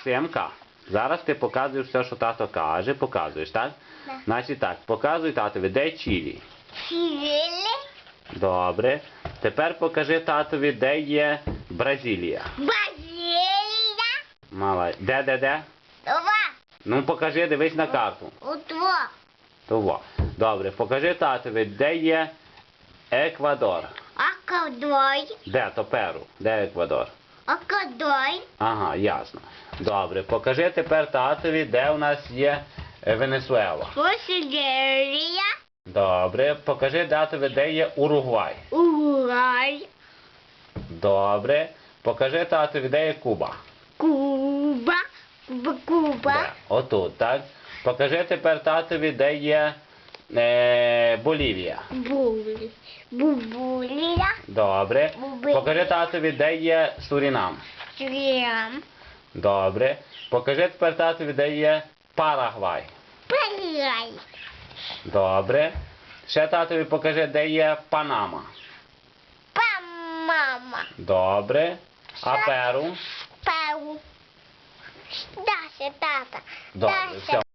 Максимка, зараз ти показуєш все, що тато каже, показуєш, так? Да. Значить так, показуй татові, де Чилі. Чили. Добре. Тепер покажи татові, де є Бразилія. Бразилия. Мала. Де, де, де? Два. Ну покажи, дивись на карту. У Удво. Того. Добре, покажи татові, де є Еквадор. Акадой. Де то Перу? Де Еквадор? Акадой. Ага, ясно. Добре, покажи тепер татові, де у нас є е, Венесуела. Бразилия. Добре, покажи татові, де є Уругвай. Уругвай. Добре. Покажи татові, де є Куба. Куба. Куба. Куба. Де? Отут, так? Покажи тепер татові, де є е, Болівія. Бубулия. Добре. Буби. Покажи татові, де є Сурінам. Трем. Добре. Покажи тепер татові, де є Парагвай. Парагвай. Добре. Ще татові покажи, де є Панама. Панама. Добре. А Перу? Перу. Дася, тата. Добре, все.